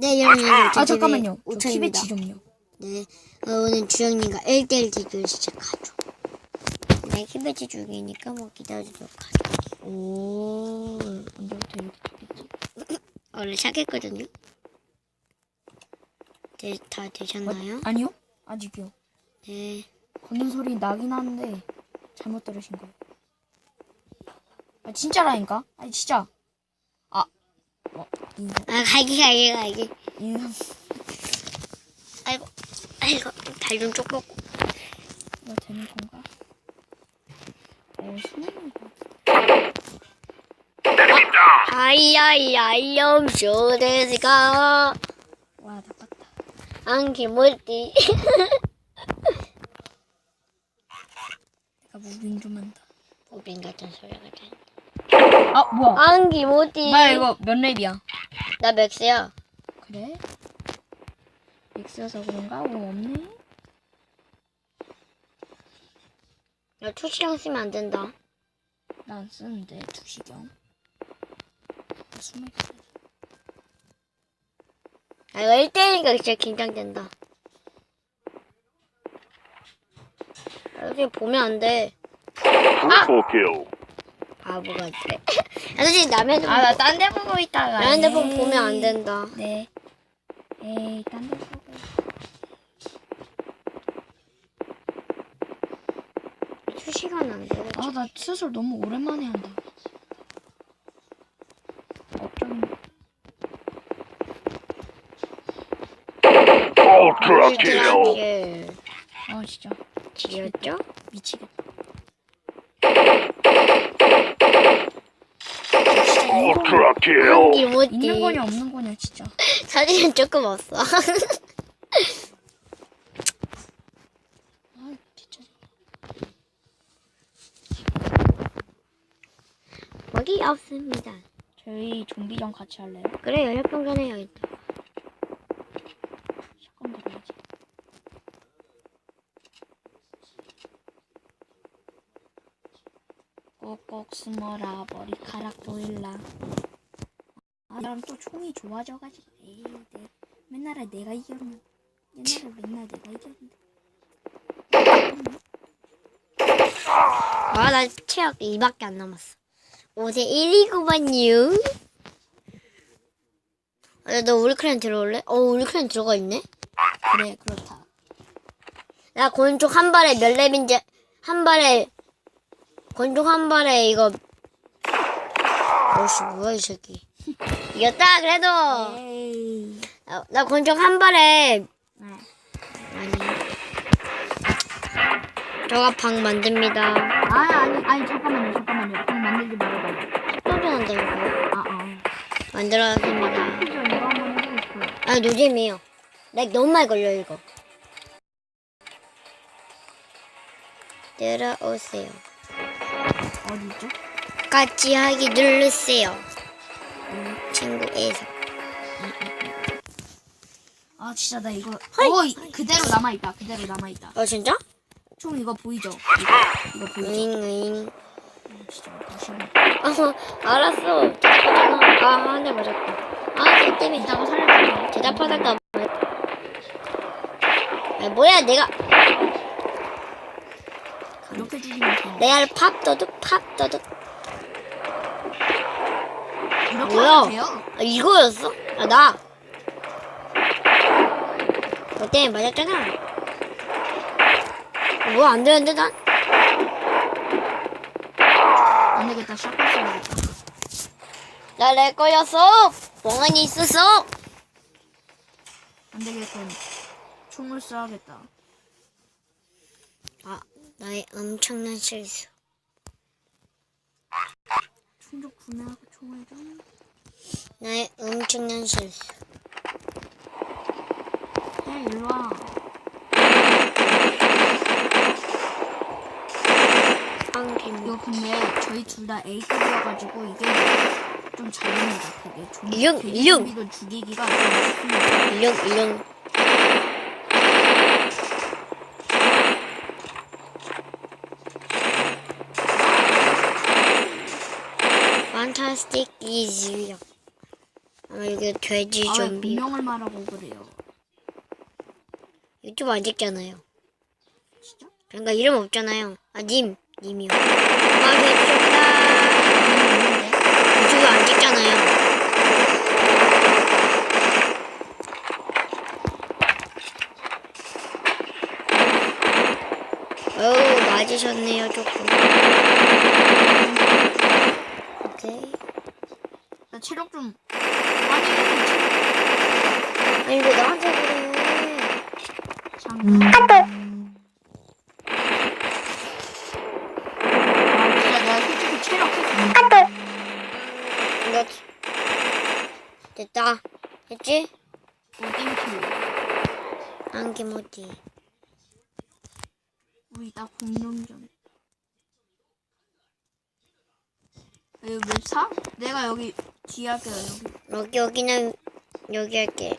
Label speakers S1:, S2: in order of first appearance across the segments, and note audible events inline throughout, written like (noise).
S1: 네, 여러분.
S2: 아 잠깐만요. 저
S1: 5천입니다.
S2: 키배치 좀요.
S1: 네, 어, 오늘 주영님과 1대1 대결 시작하죠. 네, 키배치 중이니까 뭐 기다려주도록 하죠.
S2: 오 언제부터 이렇게 키배치? (coughs)
S1: 원래 시작했거든요. 네, 다 되셨나요?
S2: 아니요 아직이요.
S1: 네.
S2: 걷는 소리 나긴 하는데 잘못 들으신 거예요. 아 진짜라니까? 아니 진짜. 아
S1: 갈기, 갈기, 갈기.
S2: 인성
S1: 아이고, 아이고, 달좀쪽 먹고.
S2: 이거 되는 건가? 어 신나는 거.
S1: 하이야이야이엄 쇼데스가
S2: 와 나빴다.
S1: 안기 못디.
S2: 내가 무빙 좀 한다.
S1: 우빈 같은 소리가 돼.
S2: 아 뭐야?
S1: 안기 못디.
S2: 뭐야 이거 몇 랩이야?
S1: 나 맥스야.
S2: 그래? 믹스여서 그런가? 오 없네.
S1: 나 투시랑 쓰면 안 된다.
S2: 난 쓰는데 두시경.
S1: 아, 이거 1대1이니까 진짜 긴장된다. 아, 여기 보면 안 돼.
S3: Kill.
S1: 아, 뭐가 있대. 아, 솔직히 남의 핸드폰,
S2: 아나 딴 데 보고 있다가.
S1: 남의 핸드폰
S2: 에이.
S1: 보면 안 된다.
S2: 네. 에이 딴 데 보고.
S1: 투시간 안 돼.
S2: 아 나 수술 너무 오랜만에 한다. 어쩜
S3: Ultra kill.
S1: 예.
S2: 아 진짜
S1: 지렸죠?
S2: 미치겠다.
S1: 못디.
S2: 있는 거냐 없는 거냐 진짜. (laughs)
S1: 사진은 조금 없어. (laughs)
S2: 아 진짜.
S1: 먹이 없습니다.
S2: 저희 좀비전 같이 할래요?
S1: 그래요, 협동전해요. 일단.
S2: 샷건 들어야지. 꼭꼭 숨어라 머리카락 보일라. 아, 나랑 또 총이 좋아져가지고 에이, 내, 맨날에 내가 이겼는. 옛날에 맨날 내가 이겼는데.
S1: 아, 나 체력 2밖에 안 남았어. 5대 1이구만요. 아, 너 우리 클랜 들어올래? 어, 우리 클랜 들어가 있네?
S2: 그래 그렇다.
S1: 나 권총 한 발에 몇 렙인지, 한 발에, 권총 한 발에 이거, 어씨, 뭐야, 이 새끼. 이겼다, 그래도!
S2: 에이.
S1: 나, 나 권총 한 발에,
S2: 네.
S1: 아니. 저가 방 만듭니다.
S2: 아니 아니 아니 잠깐만요 잠깐만요. 방 만들지 말아봐. 아 아.
S1: 만들었습니다.
S2: 이거 한번 해보고 싶어요.
S1: 아, 노잼이에요. 렉 너무 많이 걸려, 이거. 들어오세요.
S2: 어디 있죠?
S1: 같이 하기 누르세요. 친구에서.
S2: 아 진짜 나 이거 어 이- 그대로 남아 있다. 그대로 남아 있다.
S1: 어, 진짜?
S2: 총 이거 보이죠? 이거, 이거 보이죠?
S1: 응, 응.
S2: 어, 진짜.
S1: 어, 알았어. 아, 한 대 맞았다. 아, 쟤 때문에
S2: 이따가 살려줄게.
S1: 대답하다가. 아, 뭐야, 내가.
S2: 이렇게 죽이면 돼.
S1: 레알 팝 도둑, 팝 도둑.
S2: 이렇게
S1: 뭐야?
S2: 하면 돼요?
S1: 아, 이거였어? 아, 나. 너 때문에 맞았잖아. 어, 뭐야, 안 되는데, 난?
S2: 안 되겠다. 샷건 써야겠다.
S1: 나 내 거였어. 멍하니 있었어.
S2: 안 되겠군. 총을 쏴야겠다.
S1: 아, 나의 엄청난 실수.
S2: 충족 구매하고 좀.
S1: 나의 엄청난 실수.
S2: 해 일로 와. 이거 근데 저희 둘 다 A급이어가지고 이게 좀 잘합니다. 되게 좀. 되게
S1: 이형.
S2: 좀비도 죽이기가 좀 쉽습니다.
S1: 일용, 일용. Fantastic is you. 아, 여기 돼지
S2: 아 왜
S1: 좀비.
S2: 분명을 말하고 그래요?
S1: 유튜브 안 찍잖아요.
S2: 진짜?
S1: 그러니까 이름 없잖아요. 아, 님. 님이요. 아, 개귀엽다. 유튜브 안 찍잖아요. 어우, 맞으셨네요, 조금. 오케이.
S2: 나 체력 좀 아니
S1: 아니, 왜 나한테 그래?
S2: 아 진짜 내가 솔직히 체력
S1: 이거 됐다. 됐지?
S2: 오땡큐.
S1: 안개 모디.
S2: 우리 이따 공룡전. 여기 맵 사? 내가 여기 뒤에 할게요 여기.
S1: 여기 여기는 여기 할게.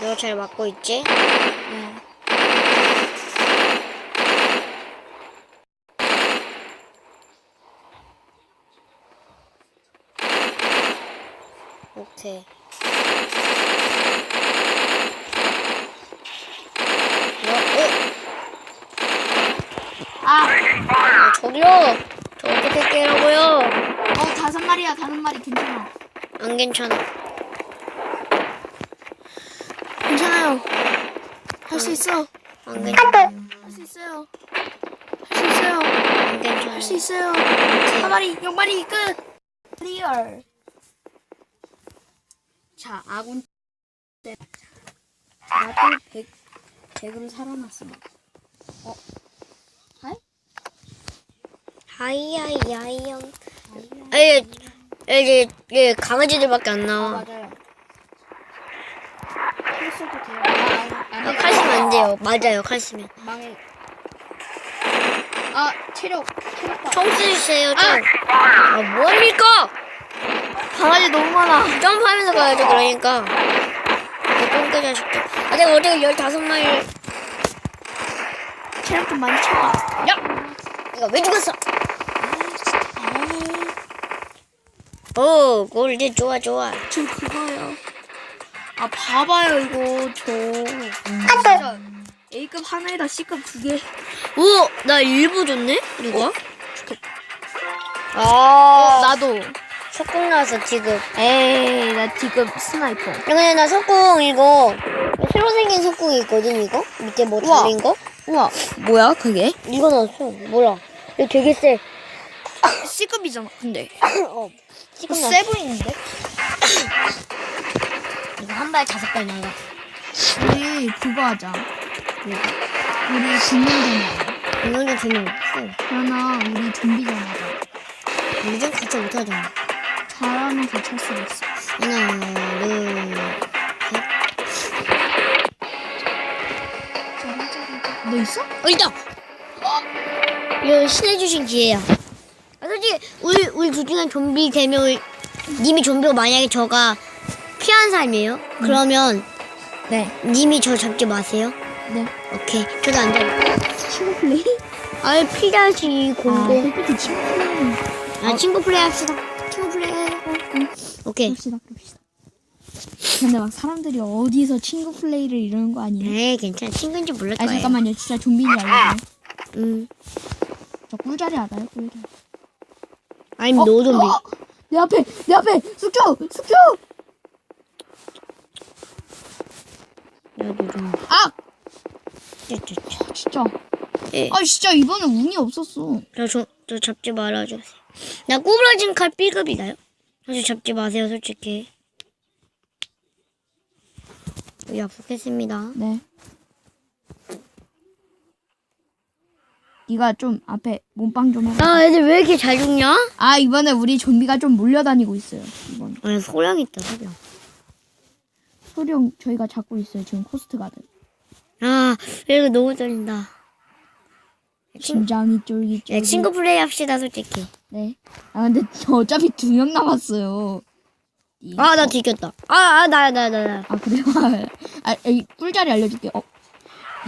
S1: 너 잘 맞고 있지?
S2: 네.
S1: 오케이. 어,
S2: 아,
S1: 어, 저기요. 저 어떻게 깨라고요?
S2: 어 다섯 마리야 다섯 마리 괜찮아.
S1: 안 괜찮아. 괜찮아요.
S2: 할 수 있어.
S1: 안 괜찮아.
S2: 할 수 있어요. 할 수 있어요.
S1: 안 괜찮아.
S2: 할 수 있어요. 한 마리, 영 마리 끝. 리얼. 자, 아군 때. 나도 백, 백으로 살아났어. 어? 하이?
S1: 하이 하이 하이영. 에이, 에이, 예, 강아지들밖에 안
S2: 아,
S1: 나와.
S2: 맞아요. 칼 써도 돼요. 아, 안
S1: 아,
S2: 돼.
S1: 칼 쓰면 안 돼요. 맞아요, 칼 쓰면.
S2: 망해. 아, 체력, 체력 봐.
S1: 총 쓰세요, 총. 아, 뭐합니까?
S2: 강아지 너무 많아.
S1: 점프하면서 가야죠, 그러니까. 내 똥개 자식들. 아, 내가 어제 15마리.
S2: 체력 좀 많이 쳐.
S1: 야! 이거 왜 죽었어? 오, 골드 좋아, 좋아.
S2: 저 그거요. 아 봐봐요 이거 저 진짜 A급 하나에다 C급 두 개.
S1: 오, 나 일부 줬네? 누가? 아,
S2: 어, 나도.
S1: 석궁 나왔어, 지금.
S2: 에이 나 D급 스나이퍼.
S1: 근데 나 석궁 이거 새로 생긴 석궁이 있거든 이거 밑에 뭐
S2: 우와.
S1: 달린 거
S2: 우와 뭐야 그게?
S1: 이거 나왔어 몰라 이거 되게 세
S2: C급이잖아 (coughs) 근데. (coughs)
S1: 어, 지금 나
S2: 세븐인데?
S1: 이거 한 발 다섯 발 나가
S2: 우리 그거 하자. 우리 군용전
S1: 이거는 재미없어
S2: 그러나 우리 좀비전 하자.
S1: 우리 좀 같이 못하잖아
S2: 잘하면 괜찮을 수도 있어.
S1: 하나
S2: 둘너 있어?
S1: 어, 있다 이거 신의 주신 기회야 아, 솔직히 우리 우리 둘 중에 좀비 되면 님이 좀비고 만약에 저가 피한 삶이에요 그러면
S2: 네.
S1: 님이 저 잡지 마세요
S2: 네.
S1: 오케이 저도 안 잡아
S2: 친구 플레이?
S1: 아, 공공
S2: 친구 플레이.
S1: 아, 친구 플레이 합시다 오케이
S2: 그럽시다, 그럽시다. 근데 막 사람들이 어디서 친구 플레이를 이러는 거 아니에요?
S1: 에이 괜찮아 친구인지 몰랄
S2: 아
S1: 거예요
S2: 잠깐만요, 진짜 좀비인지 알려줘요.
S1: 음
S2: 저 꿀자리 알아요, 꿀자리.
S1: 아니 노 좀비
S2: 어, 내 앞에, 내 앞에 숙주, 숙주.
S1: 야노 좀비
S2: 아,
S1: 쩌쩌쩌
S2: 진짜.
S1: 예.
S2: 아, 진짜 이번에 운이 없었어.
S1: 저저 저 잡지 말아주세요 나 구부러진 칼 B급이나요? 사실 잡지 마세요 솔직히 약속했습니다
S2: 네. 네가 좀 앞에 몸빵 좀 해봐.
S1: 아 애들 왜 이렇게 잘 죽냐?
S2: 아 이번에 우리 좀비가 좀 몰려다니고 있어요. 이번
S1: 아니 소량 있다 소량
S2: 소령 저희가 잡고 있어요. 지금 코스트 가든.
S1: 아 이거 너무 떨린다
S2: 심장이
S1: 야,
S2: 쫄깃쫄깃.
S1: 친구 플레이 합시다 솔직히
S2: 네. 아 근데 저 (laughs) 어차피 두 명 남았어요. 이-
S1: 아 나 뒤겼다 아 아 나 나 나 나
S2: 아 그래요? (laughs) 아, 이 꿀자리 알려줄게. 어.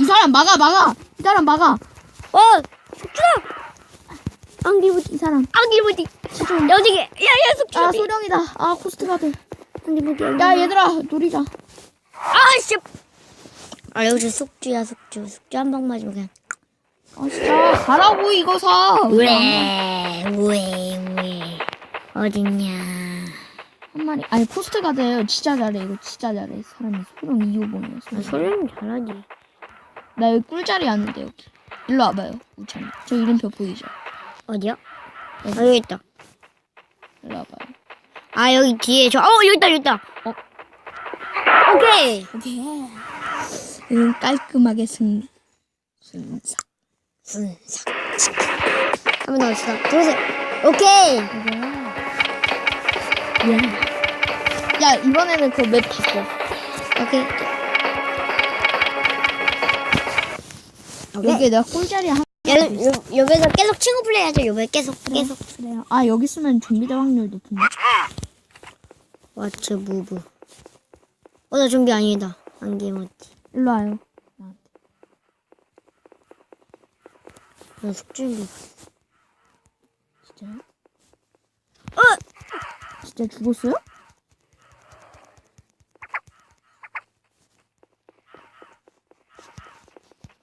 S2: 이 사람 막아, 막아. 이 사람 막아.
S1: 어, 숙주다. 안기부디.
S2: 이 사람.
S1: 안기부디. 여지게. 야, 야, 숙주.
S2: 아, 소령이다. 아, 코스트 가드.
S1: 안기부디.
S2: 야, 얘들아, 놀이자.
S1: 아, 씨. 아, 여기서 숙주야, 숙주. 숙주 한 방 맞으면 그냥.
S2: 아, 진짜. 가라고, 이거 사.
S1: 왜, 왜, 왜. 어딨냐.
S2: 한 마리. 아니, 코스트 가드 진짜 잘해. 이거 진짜 잘해. 사람이 소령 2호봉이야.
S1: 아, 소리는 잘하지.
S2: 나 여기 꿀자리 아는데, 여기. 일로 와봐요, 우찬이. 저 이름표 보이죠?
S1: 어디야? 아, 여기 있다.
S2: 일로 와봐요.
S1: 아, 여기 뒤에 저, 어, 여기 있다, 여기 있다.
S2: 어.
S1: 오케이.
S2: 오케이. 응, 깔끔하게 승리. 승사.
S1: 순삭. 한번 더 합시다. 들어오세요. 오케이.
S2: 야. 야, 이번에는 그 맵 바꿔.
S1: 오케이. 오케이.
S2: 여기에 내가 꿀자리 한.
S1: 여, 여, 여기서 계속 친구 플레이 하죠. 여기 계속, 계속.
S2: 그래요. 아, 여기 쓰면 좀비될 확률 높은데.
S1: 왓츠 무브. 어, 나 좀비 아니다. 안개모티.
S2: 일로 와요. 나한테.
S1: 나 숙준비.
S2: 진짜요?
S1: 어!
S2: 진짜 죽었어요?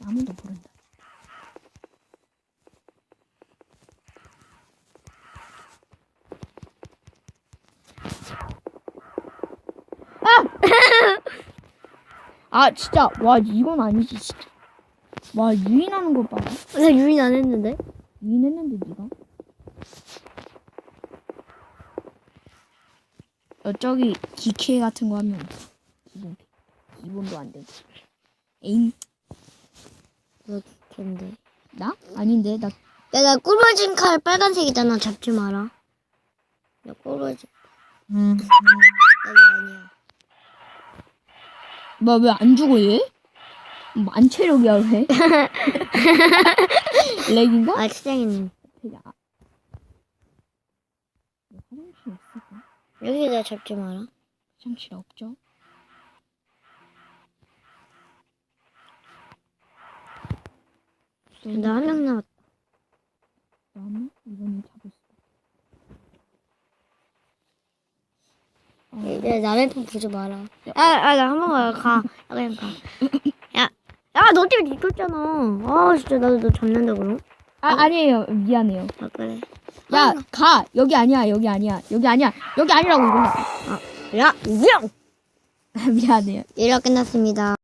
S2: 아무도 모른다. 아! (laughs) 아 진짜 와 이건 아니지 진짜. 와 유인하는 거 봐라.
S1: 나 유인 안 했는데?
S2: 유인했는데 네가? 어, 저기 기계 같은 거 하면. 기본 기본도 안 되고. 에임
S1: 너 걔인데.
S2: 나? 아닌데 나
S1: 야, 나 꿀벌진 칼 빨간색이잖아. 잡지 마라. 나 꿀벌진.
S2: 음.
S1: 여기 아니야.
S2: 뭐 왜 안 죽어 얘? 만체력이야 왜? (laughs) 렉인가?
S1: 아, 시장님.
S2: 화장실 없을까?
S1: 여기다 잡지 마라.
S2: 화장실 없죠?
S1: 나 한 명 남았다.
S2: 나는 이번엔 잡을 수.
S1: 이제 남의 편 보지 마라. 아, 아, 나 한 번만 가. 야, 그냥 가. (laughs) 야, 야, 너 때문에 뒤졌잖아. 아, 진짜 나도 너 잡는다, 그럼?
S2: 아 아니에요 미안해요.
S1: 아, 그래.
S2: 야 가 여기 아니야 여기 아니야 여기 아니야 여기 아니라고 이거.
S1: 야, 명! (laughs)
S2: 미안해요.
S1: 일화 끝났습니다.